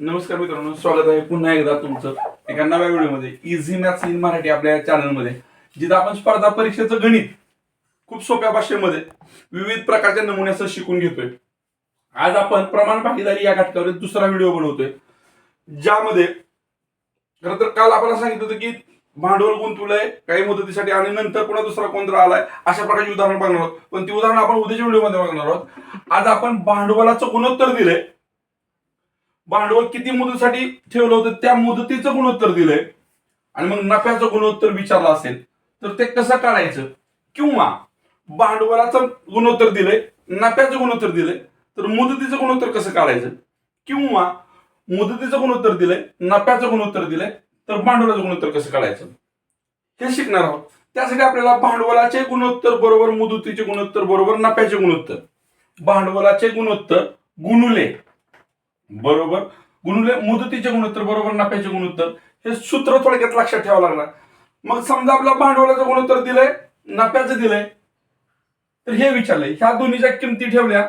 नमस्कार मित्रांनो स्वागत आहे पुन्हा एकदा तुमचं एका नव्या व्हिडिओमध्ये. इझी मॅथ्स इन मराठी आपल्या चॅनलमध्ये जिथं आपण स्पर्धा परीक्षेचं गणित खूप सोप्या भाषेमध्ये विविध प्रकारच्या नमुन्यासह शिकून घेतोय. आज आपण प्रमाण भागीदारी या घटकावर दुसरा व्हिडिओ बनवतोय ज्यामध्ये खरं तर काल आपण सांगितलं होतं की भांडवल गुंतवलंय काही मुदतीसाठी आणि नंतर पुन्हा दुसरा कोणता आलाय अशा प्रकारची उदाहरण बघणार आहोत. पण ती उदाहरण आपण उद्याच्या व्हिडिओमध्ये बघणार आहोत. आज आपण भांडवलाचं गुणोत्तर दिलंय. भांडवल किती मुदतीसाठी ठेवलं होतं त्या मुदतीचं गुणोत्तर दिलंय. आणि मग नफ्याचं गुणोत्तर विचारलं असेल तर ते कसं काढायचं? किंवा भांडवलाचं गुणोत्तर दिलंय नफ्याचं गुणोत्तर दिलंय तर मुदतीचं गुणोत्तर कसं काढायचं? किंवा मुदतीचं गुणोत्तर दिलंय नफ्याचं गुणोत्तर दिलंय तर भांडवलाचं गुणोत्तर कसं काढायचं? हे शिकणार आहोत. त्यासाठी आपल्याला भांडवलाचे गुणोत्तर बरोबर मुदतीचे गुणोत्तर बरोबर नफ्याचे गुणोत्तर. भांडवलाचे गुणोत्तर गुणुले. बरोबर. गुणुले मुदतीचे गुणोत्तर बरोबर नफ्याचे गुणोत्तर. हे सूत्र थोडक्यात लक्षात ठेवावं लागणार. मग समजा आपल्या भांडवलाचं गुणोत्तर दिलंय नफ्याचं दिलंय. तर हे विचारलंय. ह्या दोन्हीच्या किमती ठेवल्या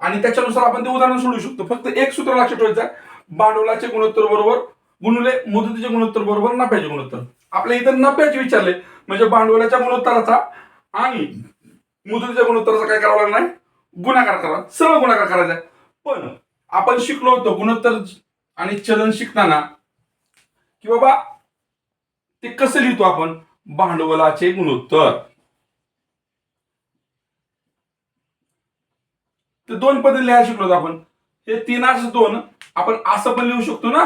आणि त्याच्यानुसार आपण ते उदाहरण सोडू शकतो. फक्त एक सूत्र लक्षात ठेवायचं आहे. भांडवलाचे गुणोत्तर बरोबर गुणले मुदतीचे गुणोत्तर बरोबर नफ्याचे गुणोत्तर. आपल्या इथं नफ्याचे विचारले. म्हणजे भांडवलाच्या गुणोत्तराचा आणि मुदतीच्या गुणोत्तराचा काय करावं लागणार? गुणाकार करा सरळ गुणाकार करायचा आहे. पण आपण शिकलो होतो गुणोत्तर आणि चलन शिकताना की बाबा ते कसं लिहितो आपण? भांडवलाचे गुणोत्तर. ते दोन पद लिहायला शिकलो आपण. हे तीन असं दोन आपण असं पण लिहू शकतो ना?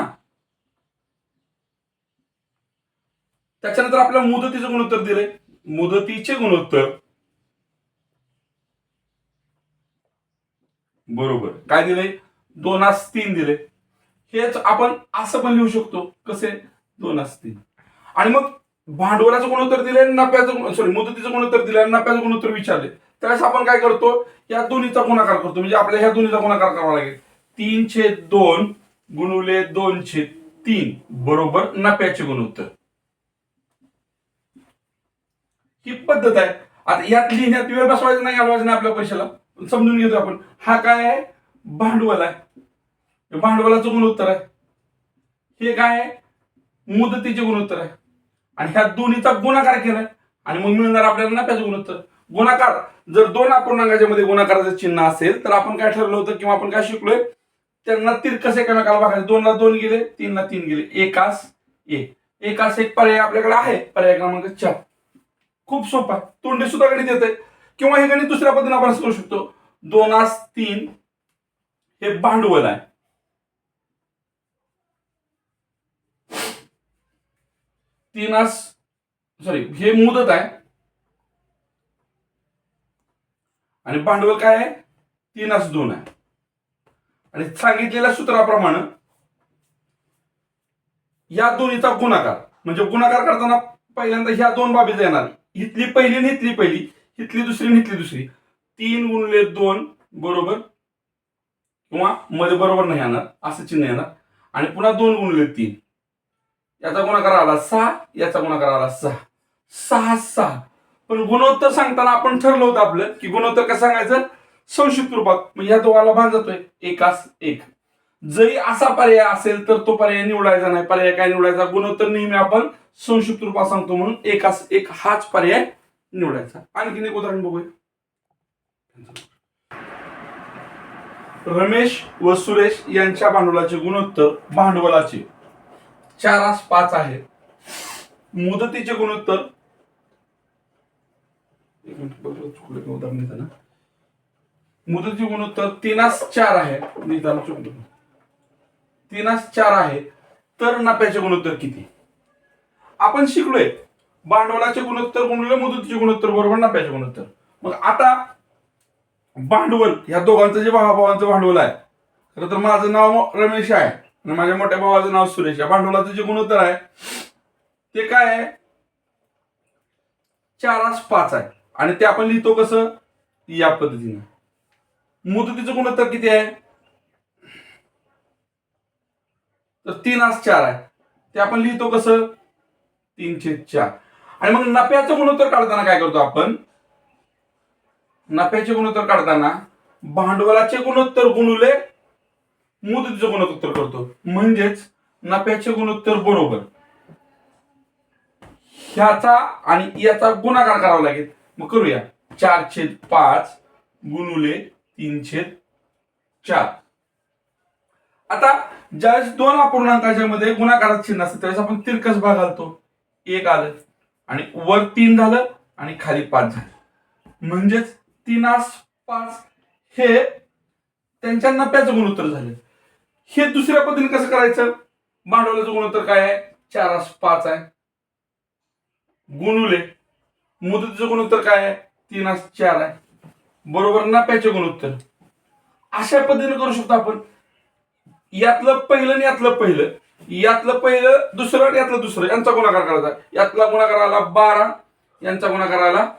त्याच्यानंतर आपल्याला मुदतीचं गुणोत्तर दिले मुदतीचे गुणोत्तर. बरोबर. काय दिलंय? दोनास तीन दिले. हेच आपण असं पण लिहू शकतो. कसे? दोनास तीन. आणि मग भांडवलाचं गुणोत्तर दिले नफ्याचं सॉरी मुदतीचं गुणोत्तर दिले आणि नफ्याचं गुणोत्तर विचारले. त्यावेळेस आपण काय करतो? या दोन्हीचा गुणाकार करतो. म्हणजे आपल्या ह्या दोन्हीचा गुणाकार करावा लागेल. तीन छेद दोन गुणुले दोन छेद तीन. बरोबर नफ्याचे गुणोत्तर. ही पद्धत आहे. आता यात लिहिण्यात वेळ बसवायचं नाही घालवायचं नाही आपल्या पैशाला. समजून घेतो आपण. हा काय आहे? भांडवल आहे. भांडवलाचं गुणोत्तर आहे. हे काय आहे? मुदतीचे गुणोत्तर आहे. आणि ह्या दोन्हीचा गुणाकार केलाय. आणि मग मिळणार आपल्याला नफ्याचं गुणोत्तर गुणाकार जर दोन अपूर्णांकाच्या मध्ये गुणाकाराचं चिन्ह असेल तर आपण काय ठरवलं होतं किंवा आपण काय शिकलोय? त्यांना तिरकस एकमेकाला बघायचं दोनला दोन गेले तीनला तीन गेले. एकास एक. एकास एक पर्याय आपल्याकडे आहे. पर्याय क्रमांक चार. खूप सोपा. तोंडे तोंडी सुद्धा गणित येते किंवा हे गणित दुसऱ्या पद्धतीने आपण करू शकतो. दोनास तीन हे भांडवल आहे. तीनास सॉरी हे मुदत आहे. आणि भांडवल काय आहे? तीनास दोन आहे. आणि सांगितलेल्या सूत्राप्रमाणे या दोन्हीचा गुणाकार म्हणजे गुणाकार करताना पहिल्यांदा ह्या दोन बाबीच येणार. इथली पहिली आणि इथली पहिली इथली दुसरी आणि इथली दुसरी. तीन गुणले दोन बरोबर किंवा मध्ये बरोबर नाही येणार असं चिन्ह येणार. आणि पुन्हा दोन गुणले तीन. याचा गुणाकार आला सहा याचा गुणाकार आला सहा. सहा सहा. पण गुणोत्तर सांगताना आपण ठरलं होतं आपलं की गुणोत्तर कसं सांगायचं? संक्षिप्त रूपात. म्हणजे या दोघाला भाग जातोय एकास एक. जरी असा पर्याय असेल तर तो पर्याय निवडायचा नाही. पर्याय काय निवडायचा? गुणोत्तर नेहमी आपण संक्षिप्त रूपात सांगतो म्हणून एकास एक हाच पर्याय निवडायचा. आणखीन एक उदाहरण बघूया. रमेश व सुरेश यांच्या भांडवलाचे गुणोत्तर भांडवलाचे. चारास पाच आहे. मुदतीचे गुणोत्तर. एक मिनिट उदाहरण मुदतीचे गुणोत्तर तीनास चार आहे. लिहिताना चुकलं तीनास चार आहे. तर नफ्याचे गुणोत्तर किती? आपण शिकलोय. भांडवलाचे गुणोत्तर गुणले मुदतीचे गुणोत्तर बरोबर नफ्याचे गुणोत्तर. मग आता भांडवल. ह्या दोघांचं जे भावाभावांचं भांडवल आहे. खरं तर माझं नाव रमेश आहे आणि माझ्या मोठ्या भावाचं नाव सुरेश आहे. भांडवलाचं जे गुणोत्तर आहे ते काय आहे? चारास पाच आहे. आणि ते आपण लिहितो कसं? या पद्धतीनं. मुदतीचं गुणोत्तर किती आहे? तर तीन आस चार आहे. ते आपण लिहितो कसं? तीनशे चार. आणि मग नफ्याचं गुणोत्तर काढताना काय करतो आपण? नफ्याचे गुणोत्तर काढताना भांडवलाचे गुणोत्तर गुणुले मुदतीचं गुणोत्तर करतो. म्हणजेच नफ्याचे गुणोत्तर बरोबर. ह्याचा आणि याचा गुणाकार करावा लागेल. मग करूया. चार छेद पाच गुणुले तीन छेद चार. आता ज्यावेळेस दोन अपूर्णांकाच्या मध्ये गुणाकारात चिन्ह असतं त्यावेळेस आपण तिरकस भाग घालतो. एक आलं आणि वर तीन झालं आणि खाली पाच झालं. म्हणजेच तीनास पाच हे त्यांच्या नफ्याचं गुणोत्तर झाले. हे दुसऱ्या पद्धतीने कसं करायचं? भांडवलाचं गुणोत्तर काय आहे? चारास पाच आहे. गुणुले. मुदतीचं गुणोत्तर काय आहे? तीनास चार आहे. बरोबर नफ्याचे गुणोत्तर. अशा पद्धतीने करू शकतो आपण. यातलं पहिलं आणि यातलं पहिलं. यातलं पहिलं दुसरं आणि यातलं दुसरं. यांचा गुणाकार करायचा. यातला गुणाकार आला बारा यांचा गुणाकार आला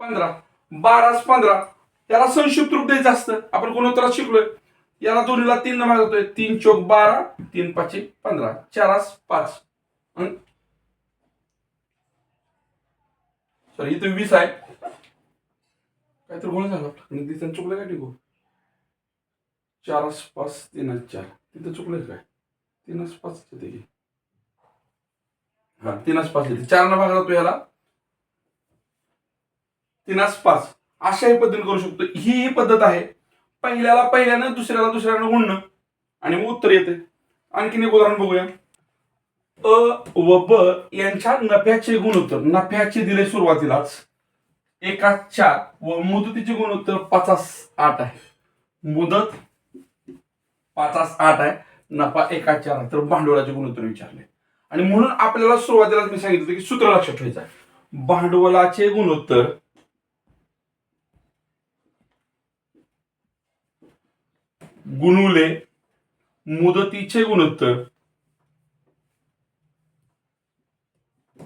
पंधरा. बाराच पंधरा. त्याला संक्षिप्त रूप द्यायचं असतं. आपण गुणोत्तरात शिकलोय. याला दोन्हीला तीन भाग होतोय तीन चोक बारा तीन पाचशे पंधरा. चारास पाच. सॉरी इथं वीस आहे. काहीतरी गोळ झाला तिथं चुकलं काय टिकू चारास पाच तीनच चार. तिथं चुकलंय काय? तीनच पाच येते हा तीनच पाच येते चार न भाग जातो याला. तिनास पाच अशाही पद्धतीने करू शकतो. ही ही पद्धत आहे. पहिल्याला पहिल्यानं दुसऱ्याला दुसऱ्यानं गुणणं आणि मग उत्तर येते आणखीन एक उदाहरण बघूया. अ व ब यांच्या नफ्याचे गुणोत्तर नफ्याचे दिले सुरुवातीलाच. एका चार व मुदतीचे गुणोत्तर पाचास आठ आहे. मुदत पाचास आठ आहे. नफा एका चार आहे. तर भांडवलाचे गुणोत्तर विचारले. आणि म्हणून आपल्याला सुरुवातीलाच मी सांगितलं की सूत्र लक्षात ठेवायचं आहे. भांडवलाचे गुणोत्तर गुणुले मुदतीचे गुणोत्तर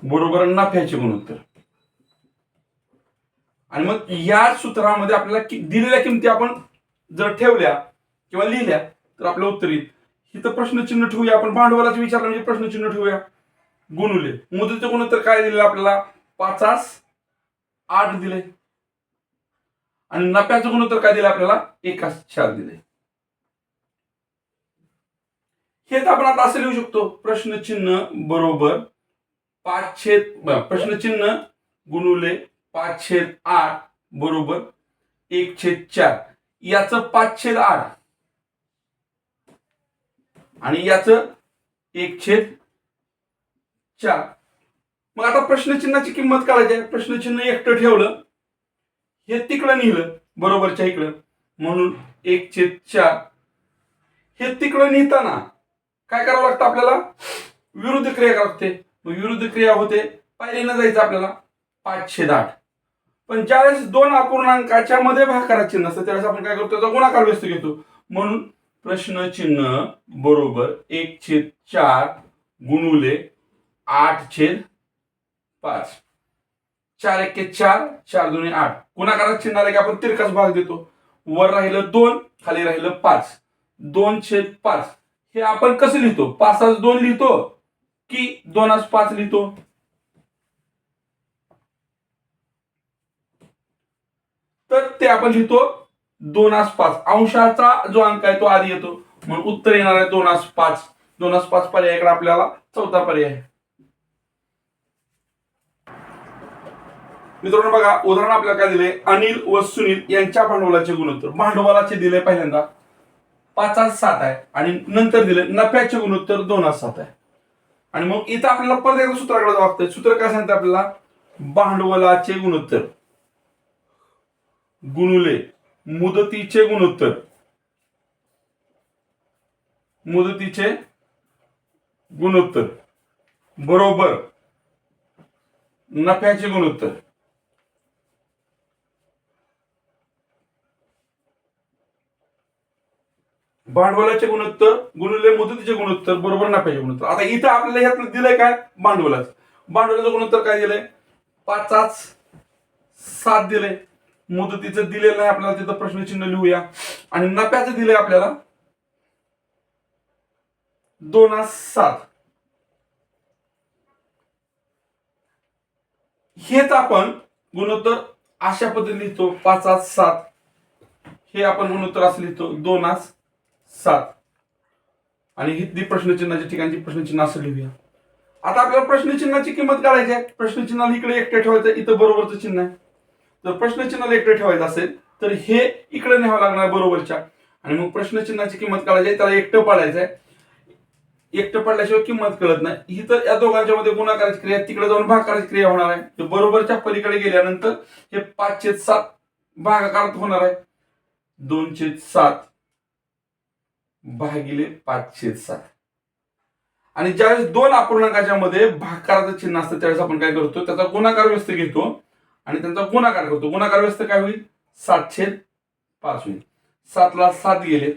बरोबर नफ्याचे गुणोत्तर. आणि मग या सूत्रामध्ये आपल्याला कि- दिलेल्या किमती आपण जर ठेवल्या किंवा लिहिल्या तर आपलं उत्तर येईल इथं प्रश्नचिन्ह ठेवूया आपण भांडवलाचे विचारलं म्हणजे प्रश्नचिन्ह ठेवूया. गुणुले मुदतीचे गुणोत्तर काय दिलेलं आपल्याला? पाचास आठ दिले. आणि नफ्याचं गुणोत्तर काय दिलं आपल्याला? एकाच चार दिले. हे तर आपण आता असं लिहू शकतो. प्रश्नचिन्ह बरोबर पाच छेद प्रश्नचिन्ह गुणुले पाच छेद आठ बरोबर एक छेद चार. याचं पाच छेद आठ. आणि याचं एक छेद चार. मग आता प्रश्नचिन्हाची किंमत काढायची आहे. प्रश्नचिन्ह एकटं ठेवलं. हे तिकडं नेलं बरोबरच्या इकडं. म्हणून एक छेद चार. हे तिकडं नेताना काय करावं लागतं आपल्याला? विरुद्ध क्रिया लागते. मग विरुद्ध क्रिया होते पायरीनं जायचं आपल्याला. पाचशे दाट. आठ पण ज्यावेळेस दोन अपूर्णांकाच्या मध्ये भागाकार चिन्ह असतं त्यावेळेस आपण काय करतो? त्याचा गुणाकार व्यस्त घेतो. म्हणून प्रश्न चिन्ह बरोबर एक छेद चार गुणुले आठ छेद पाच. चार एक चार चार दोन्ही आठ. गुणाकारात चिन्ह आलं की आपण तिरकाच भाग देतो. वर राहिलं दोन खाली राहिलं पाच. दोन छेद पाच. हे आपण कसं लिहितो? पाच दोन लिहितो की दोनास पाच लिहितो? तर ते आपण लिहितो दोनास पाच. अंशाचा जो अंक आहे तो आधी येतो. म्हणून उत्तर येणार आहे दोनास पाच. दोनास पाच पर्यायाकडे आपल्याला चौथा पर्याय आहे. मित्रांनो बघा उदाहरण आपल्याला काय दिले अनिल व सुनील यांच्या भांडवलाचे गुणोत्तर. भांडवलाचे दिले पहिल्यांदा. पाचात सात आहे. आणि नंतर दिले नफ्याचे गुणोत्तर दोनास सात आहे. आणि मग इथं आपल्याला परत एकदा सूत्राकडे वागतंय सूत्र काय सांगतं आपल्याला? भांडवलाचे गुणोत्तर. गुणुले मुदतीचे गुणोत्तर. मुदतीचे गुणोत्तर. बरोबर. नफ्याचे गुणोत्तर. भांडवलाचे गुणोत्तर गुणुले मुदतीचे गुणोत्तर बरोबर नफ्याचे गुणोत्तर. आता इथं आपल्याला ह्यात दिलंय काय? भांडवलाचं. भांडवलाचं गुणोत्तर काय दिलंय? पाचाच सात दिले मुदतीचं दिलेलं नाही आपल्याला तिथं प्रश्नचिन्ह लिहूया. आणि नफ्याचं दिलंय आपल्याला दोन सात. हेच आपण गुणोत्तर अशा पद्धतीने लिहितो पाच पाचास सात. हे आपण गुणोत्तर असं लिहितो दोन दोनास सात. आणि ही प्रश्नचिन्हाच्या ठिकाणची प्रश्नचिन्ह असं लिहूया. आता आपल्याला प्रश्नचिन्हाची किंमत काढायची आहे. प्रश्नचिन्हाला इकडे एकटे ठेवायचं इथं बरोबरचं चिन्ह आहे. जर प्रश्नचिन्हाला एकटे ठेवायचं असेल तर हे इकडे न्यावं लागणार आहे बरोबरच्या. आणि मग प्रश्नचिन्हाची किंमत काढायची आहे त्याला एकटं पाडायचं आहे. एकटं पडल्याशिवाय किंमत कळत नाही. ही तर या दोघांच्या मध्ये गुणाकाराची क्रिया तिकडे जाऊन भागाकाराची क्रिया होणार आहे. तर बरोबरच्या पलीकडे गेल्यानंतर हे पाचशे सात भागाकारात होणार आहे. दोनशे सात. भागिले पाच छेद सात. आणि ज्यावेळेस दोन अपूर्णांकाच्या मध्ये भागाकाराचं चिन्ह असतं त्यावेळेस आपण काय करतो त्याचा गुणाकार व्यस्त घेतो आणि त्यांचा गुणाकार करतो. गुणाकार व्यस्त काय होईल? सात छेद पाच होईल. सातला सात गेले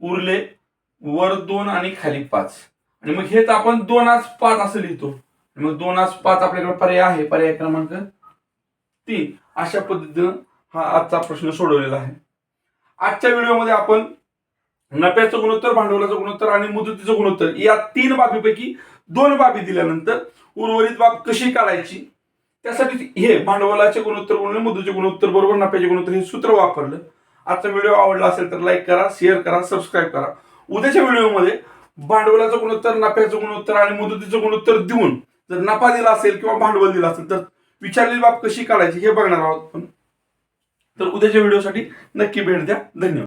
उरले वर दोन आणि खाली पाच. आणि मग हेच आपण दोन आज पाच असं लिहितो. मग दोन आज पाच आपल्याकडे पर्याय आहे. पर्याय क्रमांक तीन. अशा पद्धतीनं हा आजचा प्रश्न सोडवलेला आहे. आजच्या व्हिडिओमध्ये आपण नफ्याचं गुणोत्तर भांडवलाचं गुणोत्तर आणि मुदतीचं गुणोत्तर या तीन बाबीपैकी दोन बाबी दिल्यानंतर उर्वरित बाब कशी काढायची? त्यासाठी हे भांडवलाचे गुणोत्तर गुणले मुदतीचे गुणोत्तर बरोबर नफ्याचे गुणोत्तर हे सूत्र वापरलं. आजचा व्हिडिओ आवडला असेल तर लाईक करा शेअर करा सबस्क्राईब करा. उद्याच्या व्हिडिओमध्ये भांडवलाचं गुणोत्तर नफ्याचं गुणोत्तर आणि मुदतीचं गुणोत्तर देऊन जर नफा दिला असेल किंवा भांडवल दिलं असेल तर विचारलेली बाब कशी काढायची हे बघणार आहोत आपण. तर उद्याच्या व्हिडिओसाठी नक्की भेट द्या. धन्यवाद.